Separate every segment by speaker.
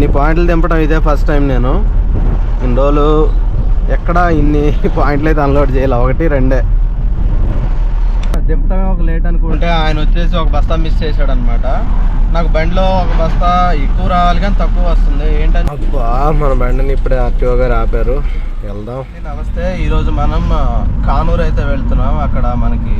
Speaker 1: ఇన్ని పాయింట్లు దింపడం ఇదే ఫస్ట్ టైం నేను. ఇన్ని రోజులు ఎక్కడ ఇన్ని పాయింట్లు అయితే అన్లోడ్ చేయాలి. ఒకటి రెండే. దింపడమే ఒక లేట్ అనుకుంటే. ఆయన వచ్చేసి ఒక బస్తా మిస్ చేశాడు అనమాట నాకు బండిలో ఒక బస్తా ఎక్కువ రావాలి కానీ తక్కువ వస్తుంది. ఏంటంటే అబ్బా మన బండిని ఇప్పుడే ఆర్టీఓ గారు ఆపారు. వెళ్దాం. నమస్తే ఈరోజు మనం కానూరు అయితే వెళ్తున్నాం. అక్కడ మనకి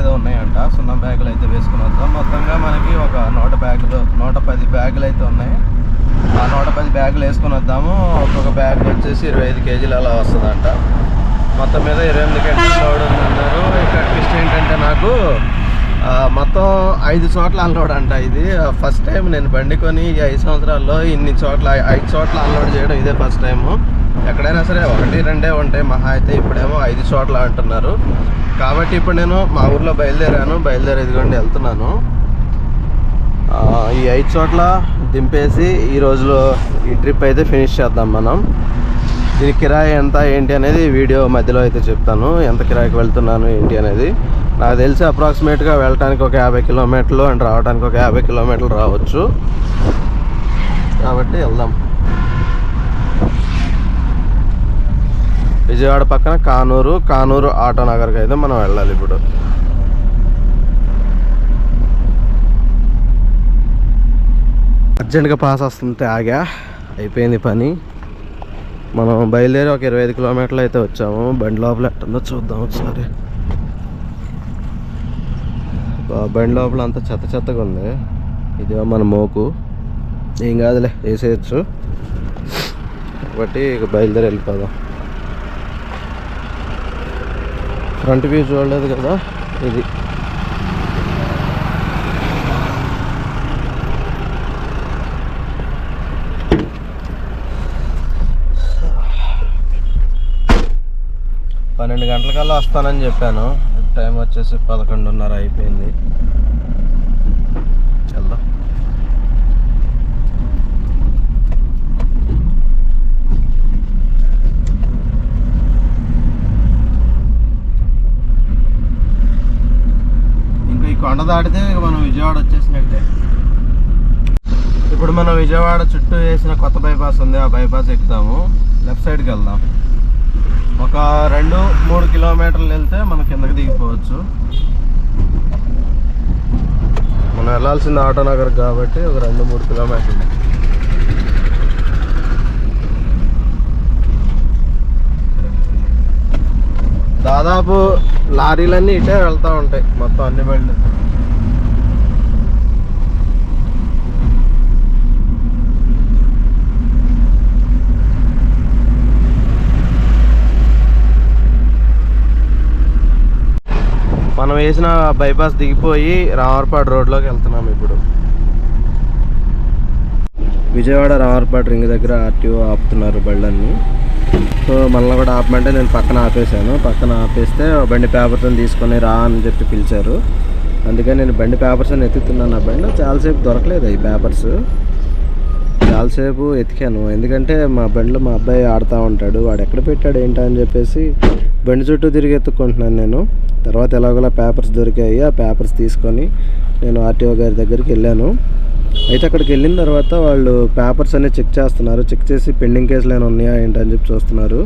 Speaker 1: ఏదో ఉన్నాయంట సున్నం బ్యాగులు అయితే వేసుకుని వద్దాం. మొత్తంగా మనకి ఒక నూట బ్యాగులు నూట పది బ్యాగులు అయితే ఉన్నాయి. ఆ నూట పది బ్యాగులు వేసుకుని వద్దాము. ఒక్కొక్క బ్యాగ్ వచ్చేసి ఇరవై ఐదు కేజీలు అలా వస్తుందంట. మొత్తం మీద ఇరవై ఎనిమిది గంటలు లోడ్ ఉందన్నారు. ఇక్కడ ట్విస్ట్ ఏంటంటే నాకు మొత్తం ఐదు చోట్ల అన్లోడ్ అంట ఇది. ఫస్ట్ టైం నేను బండి కొని ఈ ఐదు సంవత్సరాల్లో ఇన్ని చోట్ల ఐదు చోట్ల అన్లోడ్ చేయడం ఇదే ఫస్ట్ టైము. ఎక్కడైనా సరే ఒకటి రెండే ఉంటాయి. మహా అయితే ఇప్పుడేమో ఐదు చోట్ల అంటున్నారు. కాబట్టి ఇప్పుడు నేను మా ఊర్లో బయలుదేరాను. బయలుదేరి ఇదిగోండి వెళ్తున్నాను. ఈ ఐదు చోట్ల దింపేసి ఈ రోజులో ఈ ట్రిప్ అయితే ఫినిష్ చేద్దాం మనం. దీని కిరాయి ఎంత ఏంటి అనేది వీడియో మధ్యలో అయితే చెప్తాను. ఎంత కిరాయికి వెళ్తున్నాను ఏంటి అనేది. నాకు తెలిసి అప్రాక్సిమేట్గా వెళ్ళటానికి ఒక యాభై కిలోమీటర్లు అండ్ రావడానికి ఒక యాభై కిలోమీటర్లు రావచ్చు. కాబట్టి వెళ్దాం. విజయవాడ పక్కన కానూరు కానూరు ఆటో నగర్కి అయితే మనం వెళ్ళాలి ఇప్పుడు. అర్జెంట్గా పాస్ వస్తుంటే ఆగా. అయిపోయింది పని. మనం బయలుదేరి ఒక ఇరవై ఐదు కిలోమీటర్లు అయితే వచ్చాము. బండి లోపల ఎట్టుందో చూద్దాం ఒకసారి. బండి లోపల అంతా చెత్త చెత్తగా ఉంది. ఇదేమో మన మోకు. ఏం కాదులే వేసేయచ్చు. కాబట్టి ఇక బయలుదేరి వెళ్ళిపోదాం. ఫ్రంట్ వ్యూ చూడలేదు కదా ఇది. పన్నెండు గంటలకల్లా వస్తానని చెప్పాను. టైం వచ్చేసి పదకొండున్నర అయిపోయింది వెళ్దాం ఇంకా ఈ కొండ దాటితే ఇక మనం విజయవాడ వచ్చేసినట్టే. ఇప్పుడు మనం విజయవాడ చుట్టూ వేసిన కొత్త బైపాస్ ఉంది ఆ బైపాస్ ఎక్కుతాము. లెఫ్ట్ సైడ్కి వెళ్దాం. ఒక రెండు మూడు కిలోమీటర్లు వెళ్తే మనం కిందకి దిగిపోవచ్చు. మనం వెళ్ళాల్సింది ఆటోనగర్ కాబట్టి ఒక రెండు మూడు కిలోమీటర్లు. దాదాపు లారీలన్నీ ఇటే వెళ్తూ ఉంటాయి మొత్తం అన్ని బండ్లు మనం వేసిన బైపాస్ దిగిపోయి రావర్పాడు రోడ్లోకి వెళ్తున్నాం ఇప్పుడు. విజయవాడ రావర్పాడు రింగ్ దగ్గర ఆర్టీఓ ఆపుతున్నారు బళ్ళన్నీ. సో మళ్ళీ కూడా ఆపమంటే నేను పక్కన ఆపేశాను. పక్కన ఆపేస్తే బండి పేపర్స్ తీసుకొని రా అని చెప్పి పిలిచారు. అందుకని నేను బండి పేపర్స్ అని ఎత్తుతున్నాను నా బండి చాలాసేపు దొరకలేదు ఈ పేపర్స్. చాలాసేపు ఎతికాను. ఎందుకంటే మా బండిలో మా అబ్బాయి ఆడుతూ ఉంటాడు. వాడు ఎక్కడ పెట్టాడు ఏంటని అని చెప్పేసి బండి చుట్టూ తిరిగి ఎత్తుకుంటున్నాను నేను. తర్వాత ఎలాగోలా పేపర్స్ దొరికాయి. ఆ పేపర్స్ తీసుకొని నేను ఆర్టీఓ గారి దగ్గరికి వెళ్ళాను. అయితే అక్కడికి వెళ్ళిన తర్వాత వాళ్ళు పేపర్స్ అన్ని చెక్ చేస్తున్నారు. చెక్ చేసి పెండింగ్ కేసులు ఏమైనా ఉన్నాయా ఏంటని చెప్పి చూస్తున్నారు.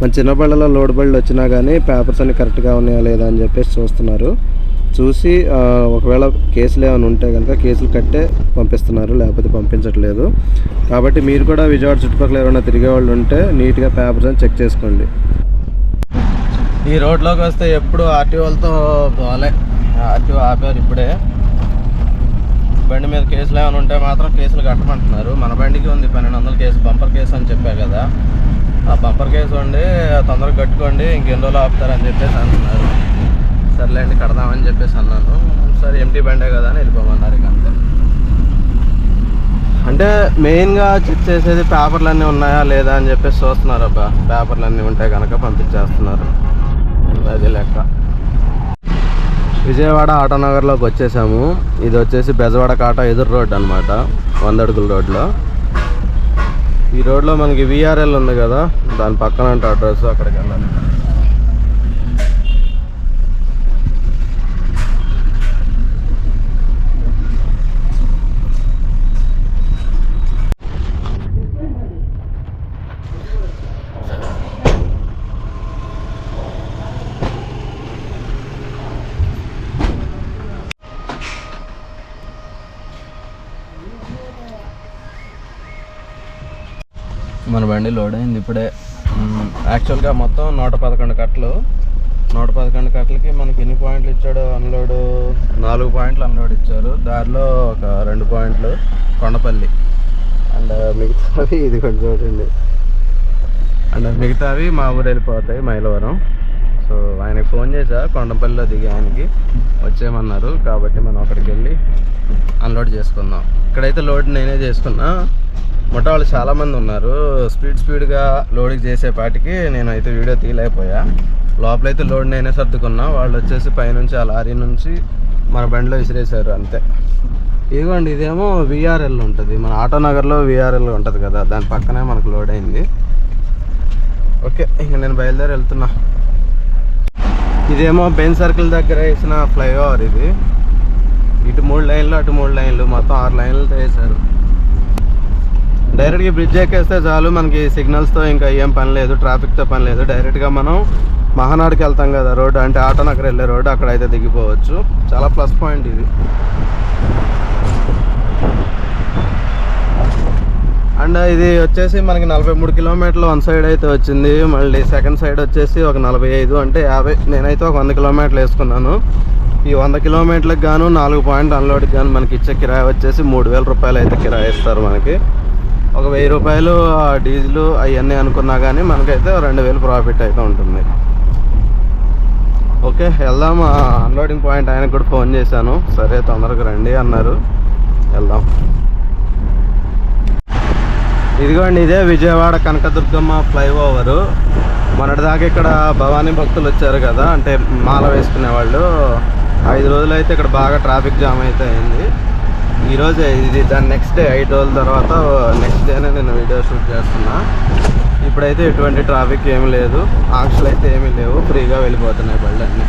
Speaker 1: మన చిన్న బళ్ళలో లోడ్ బళ్ళు వచ్చినా కానీ పేపర్స్ అన్ని కరెక్ట్గా ఉన్నాయా లేదా అని చెప్పేసి చూస్తున్నారు. చూసి ఒకవేళ కేసులు ఏమైనా ఉంటే కనుక కేసులు కట్టే పంపిస్తున్నారు. లేకపోతే పంపించట్లేదు. కాబట్టి మీరు కూడా విజయవాడ చుట్టుపక్కల ఎవరైనా తిరిగే వాళ్ళు ఉంటే నీట్గా పేపర్స్ అని చెక్ చేసుకోండి. ఈ రోడ్లోకి వస్తే ఎప్పుడు ఆర్టీఓలతో పోలే. ఆర్టీఓ ఆపారు ఇప్పుడే. బండి మీద కేసులు ఏమైనా ఉంటే మాత్రం కేసులు కట్టమంటున్నారు. మన బండికి ఉంది పన్నెండు వందల కేసు బంపర్ కేసు అని చెప్పా కదా. ఆ బంపర్ కేసు ఉండి తొందరగా కట్టుకోండి ఇంకెన్ని రోజులు ఆపుతారని చెప్పేసి అంటున్నారు. సర్లేండి కడదామని చెప్పేసి అన్నాను. సరే ఎంటీ బండే కదా అని వెళ్ళిపోమన్నారు ఇక అంతే. అంటే మెయిన్గా చెక్ చేసేది పేపర్లు అన్నీ ఉన్నాయా లేదా అని చెప్పేసి చూస్తున్నారు అబ్బా. పేపర్లు అన్నీ ఉంటే కనుక పంపించేస్తున్నారు. అది లెక్క. విజయవాడ ఆటోనగర్లోకి వచ్చేసాము. ఇది వచ్చేసి బెజవాడ కాట ఎదురు రోడ్ అనమాట వంద అడుగుల రోడ్లో. ఈ రోడ్లో మనకి విఆర్ఎల్ ఉంది కదా. దాని పక్కన అంటే అడ్రస్ అక్కడికి వెళ్ళాలి. మన బండి లోడ్ అయింది ఇప్పుడే. యాక్చువల్గా మొత్తం నూట పదకొండు కట్టలు. నూట పదకొండు కట్టలకి మనకి ఎన్ని పాయింట్లు ఇచ్చాడు అన్లోడ్? నాలుగు పాయింట్లు అన్లోడ్ ఇచ్చారు. దారిలో ఒక రెండు పాయింట్లు కొండపల్లి. అండ్ మిగతావి ఇది కొంచెం చూడండి. అండ్ మిగతావి మా ఊరు వెళ్ళిపోతాయి మైలవరం. సో ఆయనకి ఫోన్ చేశా కొండపల్లిలో దిగి ఆయనకి. వచ్చేయమన్నారు. కాబట్టి మనం అక్కడికి వెళ్ళి అన్లోడ్ చేసుకుందాం. ఇక్కడైతే లోడ్ నేనే చేసుకున్నా. మొట్ట వాళ్ళు చాలామంది ఉన్నారు. స్పీడ్ స్పీడ్గా లోడింగ్ చేసేపాటికి నేనైతే వీడియో తీయలేకపోయా. లోపలైతే లోడ్ నేనే సర్దుకున్నా. వాళ్ళు వచ్చేసి పైనుంచి ఆ లారీ నుంచి మన బండిలో విసిరేశారు అంతే. ఇదిగోండి ఇదేమో విఆర్ఎల్ ఉంటుంది. మన ఆటోనగర్లో విఆర్ఎల్ ఉంటుంది కదా దాని పక్కనే మనకు లోడ్ అయింది. ఓకే ఇంక నేను బయలుదేరి వెళ్తున్నా. ఇదేమో బెన్ సర్కిల్ దగ్గర వేసిన ఫ్లైఓవర్ ఇది. ఇటు మూడు లైన్లు అటు మూడు లైన్లు మొత్తం ఆరు లైన్లతో వేశారు. డైరెక్ట్గా బ్రిడ్జ్ ఎక్కేస్తే చాలు మనకి సిగ్నల్స్తో ఇంకా ఏం పని లేదు ట్రాఫిక్తో పని లేదు. డైరెక్ట్గా మనం మహానాడుకి వెళ్తాం కదా రోడ్డు అంటే ఆటోనగర్ వెళ్ళే రోడ్డు అక్కడ అయితే దిగిపోవచ్చు. చాలా ప్లస్ పాయింట్ ఇది. అండ్ ఇది వచ్చేసి మనకి నలభై మూడు కిలోమీటర్లు వన్ సైడ్ అయితే వచ్చింది. మళ్ళీ సెకండ్ సైడ్ వచ్చేసి ఒక నలభై ఐదు అంటే యాభై నేనైతే ఒక వంద కిలోమీటర్లు వేసుకున్నాను. ఈ వంద కిలోమీటర్లకు గాను నాలుగు పాయింట్ అన్లోడ్కి గాను మనకి ఇచ్చే కిరాయి వచ్చేసి మూడు వేల రూపాయలు అయితే కిరాయి ఇస్తారు మనకి. ఒక వెయ్యి రూపాయలు డీజిల్ అవన్నీ అనుకున్నా కానీ మనకైతే రెండు వేలు ప్రాఫిట్ అయితే ఉంటుంది. ఓకే వెళ్దాం. అన్లోడింగ్ పాయింట్ ఆయనకు కూడా ఫోన్ చేశాను. సరే తొందరగా రండి అన్నారు. వెళ్దాం. ఇదిగోండి ఇదే విజయవాడ కనకదుర్గమ్మ ఫ్లైఓవరు మొన్నటిదాకా ఇక్కడ భవానీ భక్తులు వచ్చారు కదా అంటే మాల వేసుకునే వాళ్ళు ఐదు రోజులు అయితే ఇక్కడ బాగా ట్రాఫిక్ జామ్ అయితే అయింది. ఈరోజు ఇది దాని నెక్స్ట్ డే ఐదు రోజుల తర్వాత నెక్స్ట్ డేనే నేను వీడియో షూట్ చేస్తున్నా. ఇప్పుడైతే ఎటువంటి ట్రాఫిక్ ఏమీ లేదు. ఆంక్షలు అయితే ఏమీ లేవు. ఫ్రీగా వెళ్ళిపోతున్నాయి బళ్ళన్నీ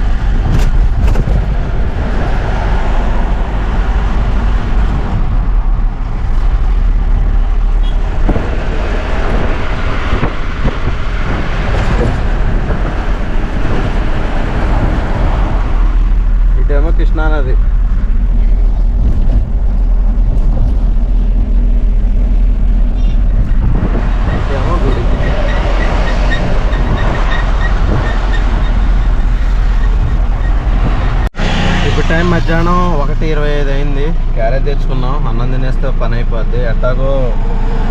Speaker 1: టైం మధ్యాహ్నం ఒకటి ఇరవై ఐదు అయింది. క్యారేజ్ తెచ్చుకున్నాం అన్నం తినేస్తే పని అయిపోద్ది. ఎట్టాగో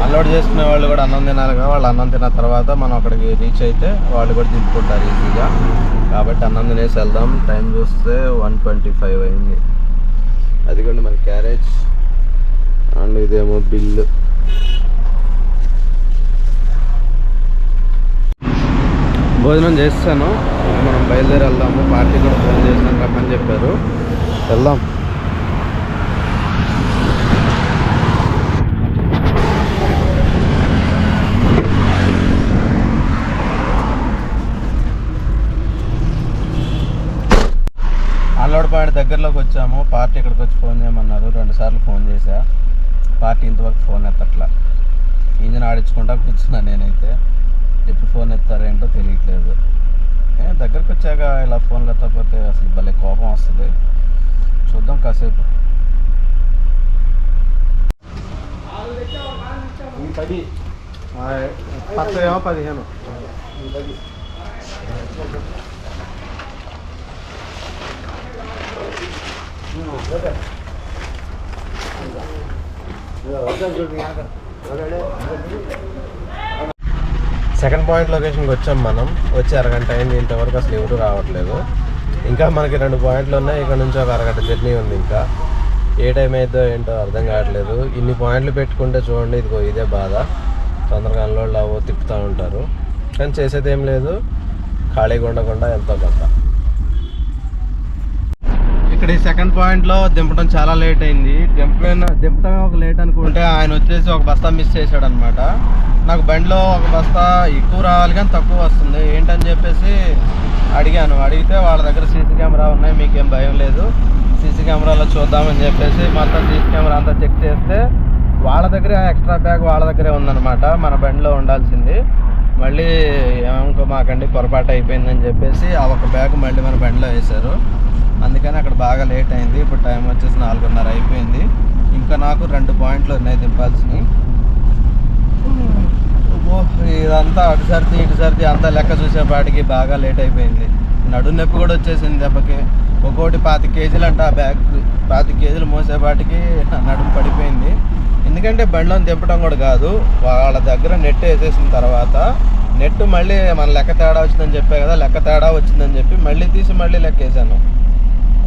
Speaker 1: అన్లోడ్ చేసుకునే వాళ్ళు కూడా అన్నం తినాలిగా వాళ్ళు అన్నం తిన్న తర్వాత మనం అక్కడికి రీచ్ అయితే వాళ్ళు కూడా దింపుకుంటారు ఈజీగా. కాబట్టి అన్నం తినేసి వెళ్దాం. టైం చూస్తే వన్ ట్వంటీ ఫైవ్ అయింది. అదిగోండి మన క్యారేజ్. అండ్ ఇదేమో బిల్లు భోజనం చేస్తాను. మనం బయలుదేరి వెళ్దాము. పార్టీ కూడా ఫోన్ చేసినాను రమ్మని చెప్పారు. వెళ్దాం. అన్లోడ్ దగ్గరలోకి వచ్చాము. పార్టీ ఇక్కడికి వచ్చి ఫోన్ చేయమన్నారు. రెండు సార్లు ఫోన్ చేశా. పార్టీ ఇంతవరకు ఫోన్ ఎత్తట్లా. ఇంజిన్ ఆడించుకుంటా కూర్చున్నా నేనైతే. ఎప్పుడు ఫోన్ ఎత్తారేంటో తెలియట్లేదు. దగ్గరకు వచ్చాక ఇలా ఫోన్లు ఎత్తకపోతే అసలు భలే కోపం వస్తుంది. చూద్దాం కాసేపు. పది. పత్తు ఏమో పదిహేను. సెకండ్ పాయింట్ లొకేషన్కి వచ్చాం మనం. వచ్చి అరగంట అయింది. ఇంతవరకు అసలు ఎవరు రావట్లేదు. ఇంకా మనకి రెండు పాయింట్లు ఉన్నాయి. ఇక్కడ నుంచి ఒక అరగంట జర్నీ ఉంది ఇంకా. ఏ టైం అయిద్దో ఏంటో అర్థం కావట్లేదు. ఇన్ని పాయింట్లు పెట్టుకుంటే చూడండి ఇదిగో ఇదే బాధ. తొందరగా అన్లోడ్ అవ్వ తిప్పుతూ ఉంటారు. కానీ చేసేది ఏం లేదు. ఖాళీగా ఉండకుండా ఎంతో కొంత. ఇక్కడ ఈ సెకండ్ పాయింట్లో దింపడం చాలా లేట్ అయింది. దింపడం దింపడమే ఒక లేట్ అనుకుంటే ఆయన వచ్చేసి ఒక బస్తా మిస్ చేశాడు అనమాట నాకు బండిలో ఒక బస్తా ఎక్కువ రావాలి కానీ తక్కువ వస్తుంది. ఏంటని చెప్పేసి అడిగాను. అడిగితే వాళ్ళ దగ్గర సీసీ కెమెరా ఉన్నాయి మీకేం భయం లేదు. సీసీ కెమెరాలో చూద్దామని చెప్పేసి మొత్తం సీసీ కెమెరా అంతా చెక్ చేస్తే వాళ్ళ దగ్గరే ఎక్స్ట్రా బ్యాగ్ వాళ్ళ దగ్గరే ఉందన్నమాట. మన బండిలో ఉండాల్సింది. మళ్ళీ ఏమనుకో మాకండి పొరపాటు అయిపోయిందని చెప్పేసి ఆ ఒక బ్యాగ్ మళ్ళీ మన బండిలో వేశారు. అందుకని అక్కడ బాగా లేట్ అయింది. ఇప్పుడు టైం వచ్చేసి నాలుగున్నర అయిపోయింది. ఇంకా నాకు రెండు పాయింట్లు ఉన్నాయి దింపాల్సినవి. ఇదంతా అటు సర్ది ఇటు సర్ది అంతా లెక్క చూసేపాటికి బాగా లేట్ అయిపోయింది. నడు నొప్పి కూడా వచ్చేసింది దెబ్బకి. ఒక్కోటి పాతి కేజీలు అంట ఆ బ్యాగ్ పాతి కేజీలు మోసేపాటికి నడుము పడిపోయింది. ఎందుకంటే బండ్లను తెంపడం కూడా కాదు వాళ్ళ దగ్గర నెట్ వేసేసిన తర్వాత నెట్ మళ్ళీ మన లెక్క తేడా వచ్చిందని చెప్పే కదా లెక్క తేడా వచ్చిందని చెప్పి మళ్ళీ తీసి మళ్ళీ లెక్క వేసాను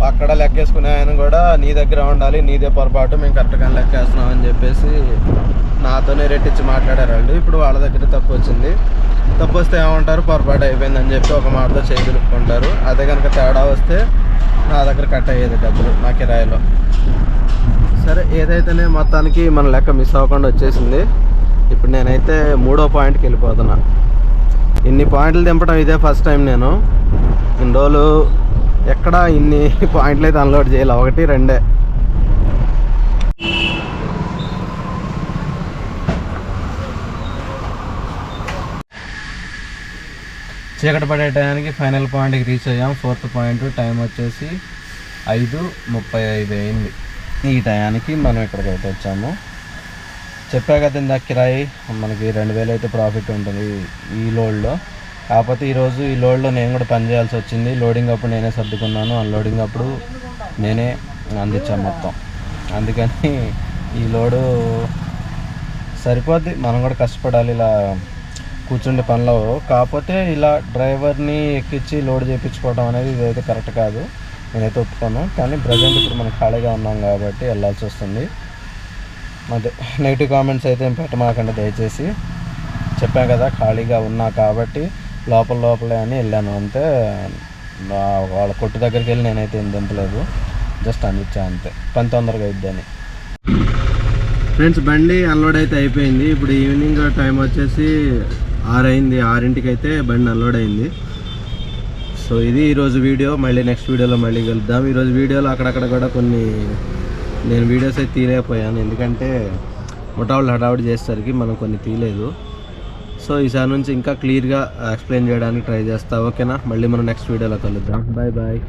Speaker 1: అక్కడ లెక్కేసుకునే ఆయన కూడా నీ దగ్గర ఉండాలి నీదే పొరపాటు మేము కరెక్ట్గా లెక్కేస్తున్నాం అని చెప్పేసి నాతోనే రెట్టించి మాట్లాడారు వాళ్ళు ఇప్పుడు వాళ్ళ దగ్గర తప్పు వచ్చింది. తప్పు వస్తే ఏమంటారు? పొరపాటు అయిపోయిందని చెప్పి ఒక మాటతో చేయి అదే కనుక తేడా వస్తే నా దగ్గర కట్ అయ్యేది డబ్బులు నా కిరాయిలో. సరే ఏదైతేనే మొత్తానికి మన లెక్క మిస్ అవ్వకుండా వచ్చేసింది. ఇప్పుడు నేనైతే మూడో పాయింట్కి వెళ్ళిపోతున్నా. ఇన్ని పాయింట్లు దింపడం ఇదే ఫస్ట్ టైం నేను. ఇన్ని రోజులు ఎక్కడ ఇన్ని పాయింట్లు అయితే అన్లోడ్ చేయాలి. ఒకటి రెండే. చీకటి పడే టయానికి ఫైనల్ పాయింట్కి రీచ్ అయ్యాం. ఫోర్త్ పాయింట్ టైం వచ్చేసి ఐదు ముప్పై ఐదు అయింది. ఈ టయానికి మనం ఇక్కడికి అయితే వచ్చాము. చెప్పా కదా ఇందాక కిరాయి మనకి రెండు వేలు అయితే ప్రాఫిట్ ఉంటుంది ఈ లోడ్లో. కాకపోతే ఈరోజు ఈ లోడ్లో నేను కూడా పని చేయాల్సి వచ్చింది. లోడింగ్ అప్పుడు నేనే సర్దుకున్నాను. అన్లోడింగ్ అప్పుడు నేనే అందించాను మొత్తం. అందుకని ఈ లోడు సరిపోద్ది. మనం కూడా కష్టపడాలి ఇలా కూర్చుండే పనిలో. కాకపోతే ఇలా డ్రైవర్ని ఎక్కించి లోడ్ చేయించుకోవడం అనేది ఇదైతే కరెక్ట్ కాదు. నేనైతే ఒప్పుకోను. కానీ ప్రజెంట్ ఇప్పుడు మనం ఖాళీగా ఉన్నాం కాబట్టి వెళ్ళాల్సి వస్తుంది. అదే నెగిటివ్ కామెంట్స్ అయితే ఏం పెట్టమాకండి దయచేసి. చెప్పాను కదా ఖాళీగా ఉన్నా కాబట్టి లోపల లోపలే అని వెళ్ళాను. అంతే వాళ్ళ కొట్టు దగ్గరికి వెళ్ళి నేనైతే ఏం దింపలేదు. జస్ట్ అందించా అంతే. పని తొందరగా అయిద్దని. ఫ్రెండ్స్ బండి అన్లోడ్ అయితే అయిపోయింది. ఇప్పుడు ఈవినింగ్ టైం వచ్చేసి ఆరు అయింది ఆరింటికి అయితే బండి అన్లోడ్ అయింది సో ఇది ఈరోజు వీడియో. మళ్ళీ నెక్స్ట్ వీడియోలో మళ్ళీ కలుద్దాం. ఈరోజు వీడియోలో అక్కడక్కడ కూడా కొన్ని నేను వీడియోస్ అయితే తీయలేకపోయాను. ఎందుకంటే ముఠావులు హడావుడి చేసేసరికి మనం కొన్ని తీయలేదు. సో ఈసారి నుంచి ఇంకా క్లియర్గా ఎక్స్ప్లెయిన్ చేయడానికి ట్రై చేస్తా. ఓకేనా? మళ్ళీ మనం నెక్స్ట్ వీడియోలో కలుద్దాం. Bye bye.